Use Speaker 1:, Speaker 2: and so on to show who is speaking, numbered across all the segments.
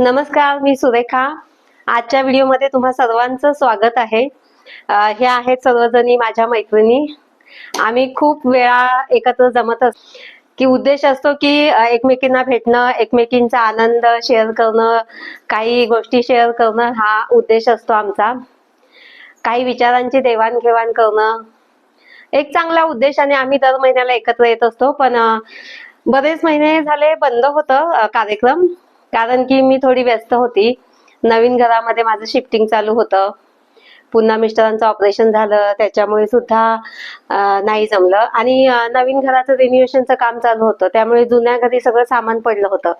Speaker 1: नमस्कार मी सुरेखा. आजच्या व्हिडिओमध्ये तुम्हा सर्वांचं स्वागत आहे. हे आहेत सर्वजणी माझ्या मैत्रिणी. आम्ही खूप वेळा एकत्र जमत अस की उद्देश असतो की एकमेकींना भेटणं एकमेकींचा आनंद शेअर करणं काही गोष्टी शेअर करणं हा उद्देश असतो आमचा. काही विचारांची देवाणघेवाण करणं एक चांगल्या उद्देशाने आम्ही दर महिन्याला एकत्र येत असतो. पण बरेच महिने झाले बंद होतं कार्यक्रम. कारण की मी थोडी व्यस्त होती. नवीन घरामध्ये माझं शिफ्टिंग चालू होतं. पुन्हा मिस्टरांचं ऑपरेशन झालं. त्याच्यामुळे सुद्धा नाही जमलं. आणि नवीन घराचं रिन्युएशनचं काम चालू होतं. त्यामुळे जुन्या घरी सगळं सामान पडलं होतं.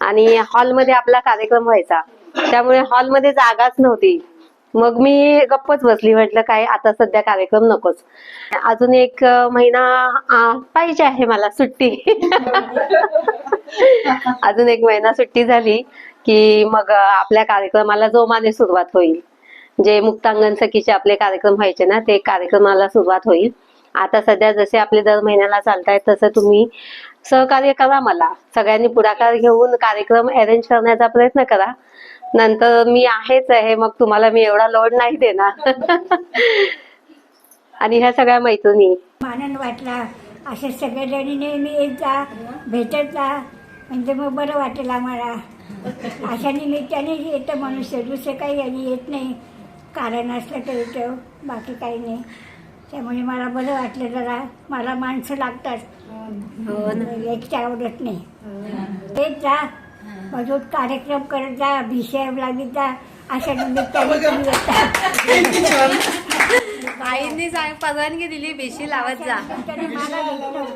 Speaker 1: आणि हॉलमध्ये आपला कार्यक्रम व्हायचा. त्यामुळे हॉलमध्ये जागाच नव्हती. मग मी गप्पच बसली म्हटलं काय आता सध्या कार्यक्रम नकोच. अजून एक महिना पाहिजे आहे मला सुट्टी. अजून एक महिना सुट्टी झाली की मग आपल्या कार्यक्रमाला जोमाने सुरुवात होईल. जे मुक्तांगण सखीचे आपले कार्यक्रम व्हायचे ना ते कार्यक्रमाला सुरुवात होईल. आता सध्या जसे आपले दर महिन्याला चालतायत तसं तुम्ही सहकार्य करा मला. सगळ्यांनी पुढाकार घेऊन कार्यक्रम अरेंज करण्याचा प्रयत्न करा. नंतर मी आहेच आहे मग तुम्हाला मी एवढा लोड नाही देणार. आणि ह्या सगळ्या मैत्रिणी.
Speaker 2: आनंद वाटला असे सगळेजणी नेहमी येत जा भेटत जा म्हणजे मग बरं वाटेल आम्हाला. अशा निमित्ताने येतं मनुष्य दुसरं काही आणि येत नाही. कारण असलं तर येतं बाकी काही नाही. त्यामुळे मला बरं वाटलं जरा. मला माणसं लागतात. एकटी आवडत नाही. येत जा मजूत कार्यक्रम करत जा भिषय लागत जा अशा निमित्ताने
Speaker 1: आईंनी सांग परवानगी दिली बेशी लावत जा.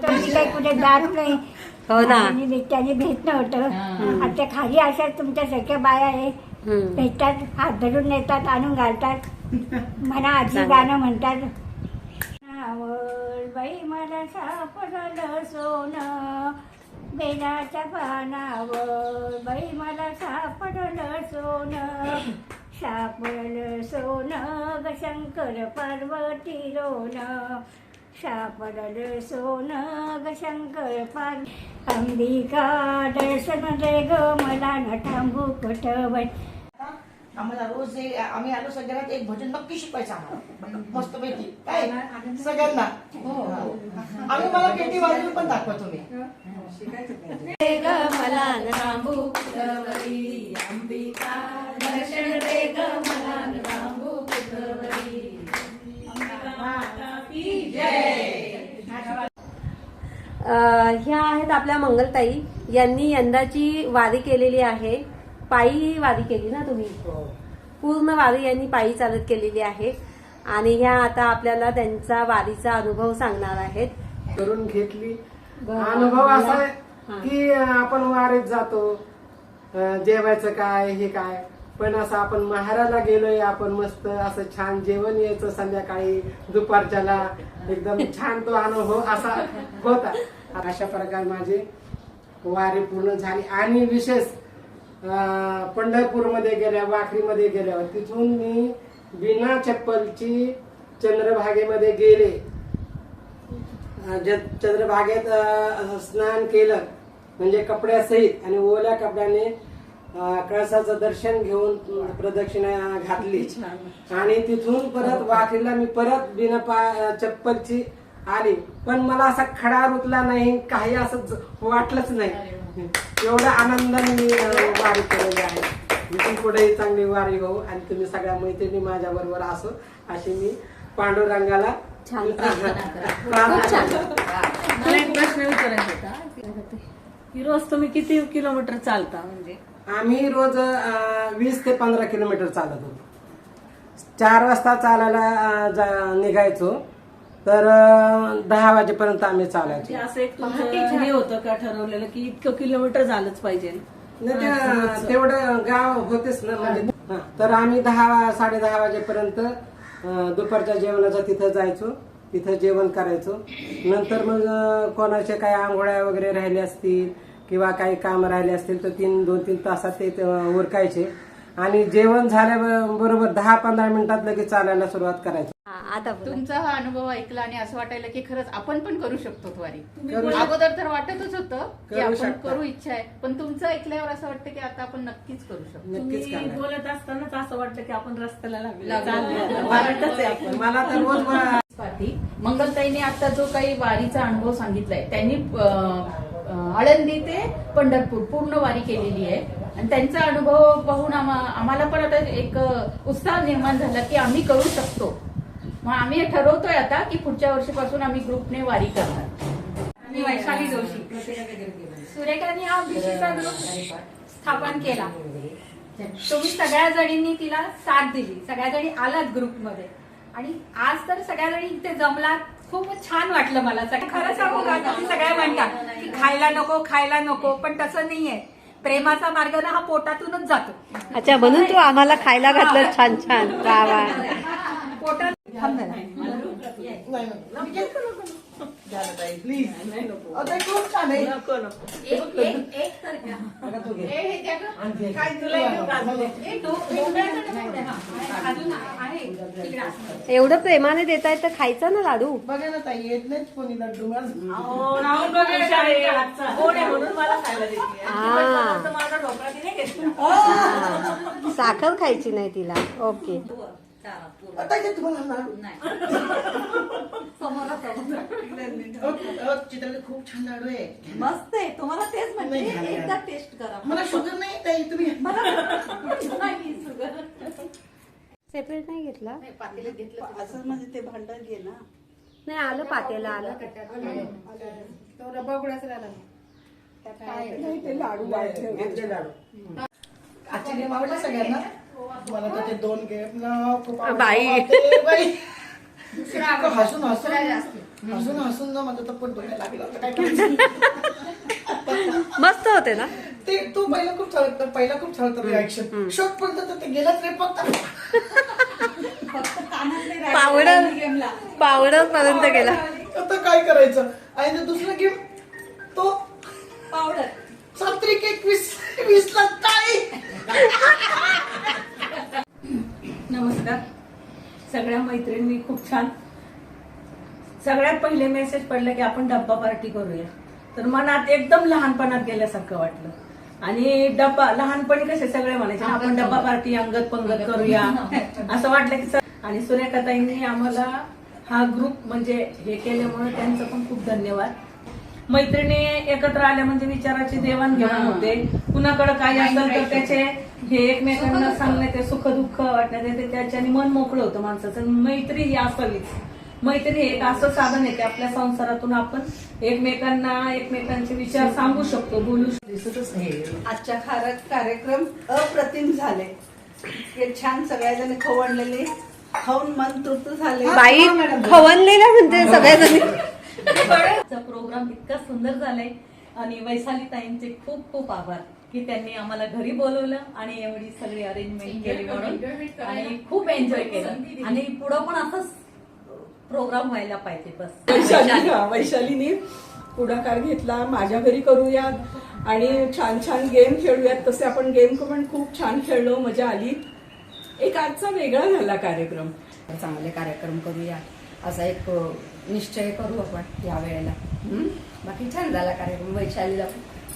Speaker 2: काही कुठे जात नाही.
Speaker 1: हो ना.
Speaker 2: आणि नित्याने भेटणं होतं. आता खाली अशा तुमच्या सगळ्या बाया आहे. भेटतात हात धरून नेतात आणून घालतात. मला आजी गाणं म्हणतात. बाई मला सापडलं सोनं. बेलाच्या पानावर बाई मला सापडलं सोनं. सापडलं सोनं ग शंकर पार्वती रोन. सापडलं सोनं ग शंकर पार अंबिका दर्शन दे ग मला न थांबू कुठं
Speaker 3: आम्हाला रोज हे आम्ही आलो सगळ्यांना एक भजन नक्की शिकवायचं आम्हाला. मस्त पैकी काय? सगळ्यांना. हो. आम्ही मला पेटी वाजवून पण दाखवा तुम्ही.
Speaker 1: ह्या आहेत आपल्या मंगलताई. यांनी यंदाची वारी केलेली आहे. पायी वारी केली ना तुम्ही. पूर्ण वारी यांनी पायी चालत केलेली आहे. आणि ह्या आता आपल्याला त्यांचा वारीचा अनुभव सांगणार आहेत.
Speaker 4: करून घेतली. अनुभव असा आहे की आपण वारीत जातो. जेवायचं काय हे काय. पण असं आपण महाराला गेलोय आपण मस्त असं छान जेवण यायचं संध्याकाळी दुपारच्याला. एकदम छान तो अनुभव असा होता. अशा प्रकारे माझी वारी पूर्ण झाली. आणि विशेष पंढरपूरमध्ये गेल्या वाखरीमध्ये गेल्यावर तिथून मी बिना चप्पलची चंद्रभागेमध्ये गेले. चंद्रभागेत स्नान केलं म्हणजे कपड्यासहित आणि ओल्या कपड्याने कळसाचं दर्शन घेऊन प्रदक्षिणा घातली. आणि तिथून परत वाखरीला मी परत बिना पा चप्पलची आली. पण मला असा खडा रुतला नाही काही असं वाटलंच नाही. एवढा आनंदाने मी वारी केलेली आहे. इथून पुढेही चांगली वारी हो आणि तुम्ही सगळ्या मैत्रिणी माझ्या बरोबर असो अशी मी पांडुरंगाला
Speaker 5: प्रश्न विचारायचा होता. की रोज तुम्ही किती किलोमीटर चालता म्हणजे?
Speaker 4: आम्ही रोज वीस ते पंधरा किलोमीटर चालत होतो. चार वाजता चालायला निघायचो. तर दहा वाजेपर्यंत आम्ही चालायचो.
Speaker 5: असं एक तुमचं हे होतं का ठरवलेलं की इतकं किलोमीटर झालंच पाहिजे?
Speaker 4: नाही ते- तेवढं गाव होतेच ना म्हणजे हा. तर आम्ही दहा साडे दहा वाजेपर्यंत अं, दुपारच्या जेवणाचं तिथं जायचो. तिथं जेवण करायचो. नंतर मग अं, कोणाचे काही आंघोळ्या वगैरे राहिले असतील किंवा काही काम राहिले असतील तर तीन दोन तीन तासात ते अं, उरकायचे. आणि जेवण झाल्याबरोबर दहा पंधरा मिनिटात लगेच चालायला सुरुवात करायचो.
Speaker 1: आता.
Speaker 6: तुमचा हा अनुभव ऐकला आणि असं वाटायला की खरंच आपण पण करू शकतो वारी. अगोदर तर वाटतच होतं की आपण. करू इच्छा आहे पण तुमचं ऐकल्यावर असं वाटतं की आता आपण नक्कीच करू शकतो
Speaker 5: बोलत असतानाच असं वाटतं की आपण रस्त्याला लागलो
Speaker 6: लागलो.
Speaker 5: चाललो. वाटतच आहे आपण
Speaker 4: मला तर रोज ब-
Speaker 6: पाठी मंगलताईने आता जो काही वारीचा अनुभव सांगितलाय त्यांनी आळंदी ते पंढरपूर पूर्ण वारी केलेली आहे आणि त्यांचा अनुभव पाहून आम्हा- आम्हाला पण आता एक उत्साह निर्माण झाला की आम्ही करू शकतो मग आम्ही हे ठरवतोय आता की पुढच्या वर्षीपासून आम्ही ग्रुपने वारी करणार.
Speaker 7: मी वैशाली जोशी सुरेखाने हा भिशीचा ग्रुप स्थापन केला. तुम्ही सगळ्या जणींनी तिला साथ दिली. सगळ्या जणी आलात ग्रुपमध्ये. आणि आज तर सगळ्या जणी इथे जमलात. खूप छान वाटलं मला. सग- खरं सांगू का? तुम्ही सगळ्या म्हणतात की खायला नको खायला नको पण तसं नाहीये. प्रेमाचा मार्ग ना हा पोटातूनच जातो.
Speaker 1: अच्छा म्हणून तू आम्हाला खायला घातलं छान छान. एवढं प्रेमाने देताय तर खायचा ना लाडू?
Speaker 3: बघा ना ताई येत नाहीच कोणी लड्डू
Speaker 5: आहे म्हणून मला देते.
Speaker 1: हा.
Speaker 5: घेतला.
Speaker 1: साखर खायची नाही तिला. ओके.
Speaker 3: आता तुम्हाला लाडू अहो, अहो, चित्राला खूप छान लाडू आहे.
Speaker 5: मस्त आहे. तुम्हाला तेच म्हणते.
Speaker 3: नाही, नाही,
Speaker 5: एकदा
Speaker 3: नाही.
Speaker 5: टेस्ट करा.
Speaker 3: मला शुगर नाही ताई तुम्ही
Speaker 5: नाही, sugar.
Speaker 1: सेपरेट नाही घेतला?
Speaker 5: असं म्हणजे ते भांडण घे ना.
Speaker 1: नाही आलं पात्याला आलं.
Speaker 4: घेतले लाडू.
Speaker 3: आजचे गेम आवडले सगळ्यांना? मला तर ते दोन गेम ना खूप आवडले.
Speaker 1: बाई.
Speaker 3: बापरे, बाई. इतकं हसून हसून हसून हसून ना माझं तर पण डोळ्या लागला. होता काय करायचं?
Speaker 1: मस्त होते ना?
Speaker 3: ते तू पहिला खूप चालत पहिला खूप चालत रिॲक्शन शॉक पडतं तर ते गेलाच रे फक्त.
Speaker 1: पावडर पावडर पर्यंत गेला.
Speaker 3: आता काय करायचं? आणि ते दुसरा गेम
Speaker 5: मैत्रिणी खूप छान सगळ्यात पहिले मेसेज पडलं की आपण डब्बा पार्टी करूया. तर मनात एकदम लहानपणात गेल्यासारखं वाटलं. आणि डब्बा लहानपणी कसे सगळे म्हणायचे आपण डब्बा पार्टी अंगत पंगत करूया. असं वाटलं की आणि सुरेखाताईंनी आम्हाला हा ग्रुप म्हणजे हे केल्यामुळे त्यांचं पण खूप धन्यवाद. मैत्रिणी एकत्र आल्या म्हणजे विचाराची देवाणघेवाण होते. कुणाकडे काय असेल तर त्याचे हे एकमेकांना सांगण्यात सुख दुःख वाटण्यात येते त्याच्याने मन मोकळं होतं माणसाचं. मैत्री ही असावीच मैत्री हे एक असं साधन आहे की आपल्या संसारातून आपण एकमेकांना एकमेकांचे विचार सांगू शकतो बोलू शकतो.
Speaker 8: आजच्या खार कार्यक्रम अप्रतिम झाले. इतके छान सगळ्याजण खवणलेले. खाऊन मन तृप्त झाले.
Speaker 1: बाई खवनलेला म्हणते सगळ्याजणी.
Speaker 9: आजचा प्रोग्राम इतका सुंदर झालाय. आणि वैशाली ताईंचे खूप खूप आभार की त्यांनी आम्हाला घरी बोलवलं आणि एवढी सगळी अरेंजमेंट केली म्हणून. आणि खूप एन्जॉय केलं. आणि पुढं पण असंच प्रोग्राम व्हायला पाहिजे बस.
Speaker 10: वैशाली वैशालीने पुढाकार घेतला. माझ्या घरी करूयात. आणि छान छान गेम खेळूयात. तसे आपण गेम पण खूप छान खेळलो. मजा आली. एक आजचा वेगळा झाला कार्यक्रम.
Speaker 11: चांगले कार्यक्रम करूया असा एक निश्चय करू आपण या वेळेला? बाकी छान झाला कार्यक्रम. वैशालीला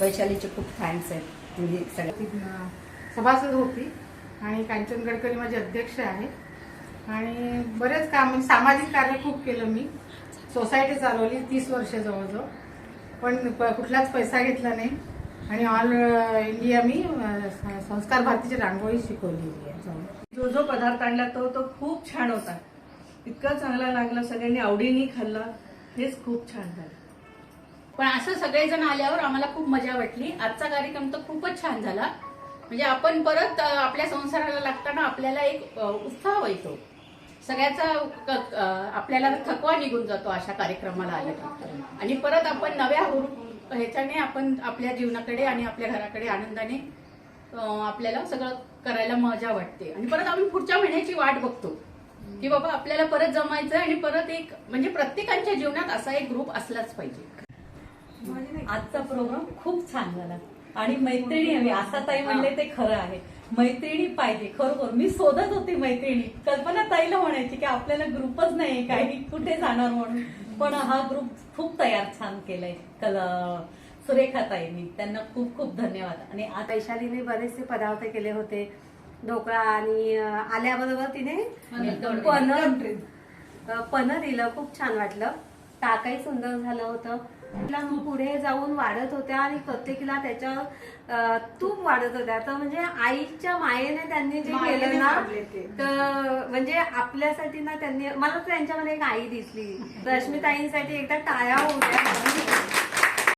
Speaker 11: वैशालीचे खूप थँक्स आहेत. म्हणजे सगळ्या
Speaker 12: सभासद होती आणि कांचन गडकरी माझे अध्यक्ष आहे आणि बरेच काम म्हणजे सामाजिक कार्य खूप केलं मी. सोसायटी चालवली तीस वर्ष जवळजवळ. पण प- कुठलाच पैसा घेतला नाही. आणि ऑल इंडिया मी संस्कार भारतीची रांगोळी शिकवलेली आहे. जाऊन.
Speaker 5: जो जो पदार्थ आणला तो तो खूप छान होता. इतका चांगला लागला सगळ्यांनी आवडीने खाल्ला. हेच खूप छान झालं.
Speaker 6: पण असं सगळेजण आल्यावर आम्हाला खूप मजा वाटली. आजचा कार्यक्रम तर खूपच छान झाला. म्हणजे आपण परत आपल्या संसाराला लागताना आपल्याला एक उत्साह येतो सगळ्याचा आपल्याला थकवा निघून जातो अशा कार्यक्रमाला आल्या आणि परत आपण नव्या ह्याच्याने आपण आपल्या जीवनाकडे आणि आपल्या घराकडे आनंदाने आपल्याला सगळं करायला मजा वाटते. आणि परत आपण पुढच्या महिन्याची वाट बघतो. की बाबा आपल्याला परत जमायचं आणि परत एक म्हणजे प्रत्येकाच्या जीवनात असा एक ग्रुप असलाच पाहिजे.
Speaker 9: आजचा प्रोग्राम खूप छान झाला. आणि मैत्रिणी हवी असा ताई म्हणले ते खरं आहे. मैत्रिणी पाहिजे खरोखर. मी शोधत होती मैत्रिणी. कल्पना ताईला म्हणायची की आपल्याला ग्रुपच नाही काही कुठे जाणार म्हणून. पण हा ग्रुप खूप तयार छान केलाय. कल सुरेखा ताईंनी त्यांना खूप खूप धन्यवाद. आणि आता
Speaker 1: वैशालीने बरेचसे पदार्थ केले होते. ढोकळा आणि आल्याबरोबर तिने
Speaker 6: पनीर.
Speaker 1: पनर पनर दिलं खूप छान वाटलं. टाकाही सुंदर झालं होतं. तिला पुढे जाऊन वाढत होत्या आणि प्रत्येकीला त्याच्यावर तूप वाढत होत्या. तर म्हणजे आईच्या मायेने त्यांनी जे केलं ना. तर म्हणजे आपल्यासाठी ना त्यांनी मला तर त्यांच्यामध्ये एक आई दिसली. रश्मिताईंसाठी एकदा टाळ्या होत्या.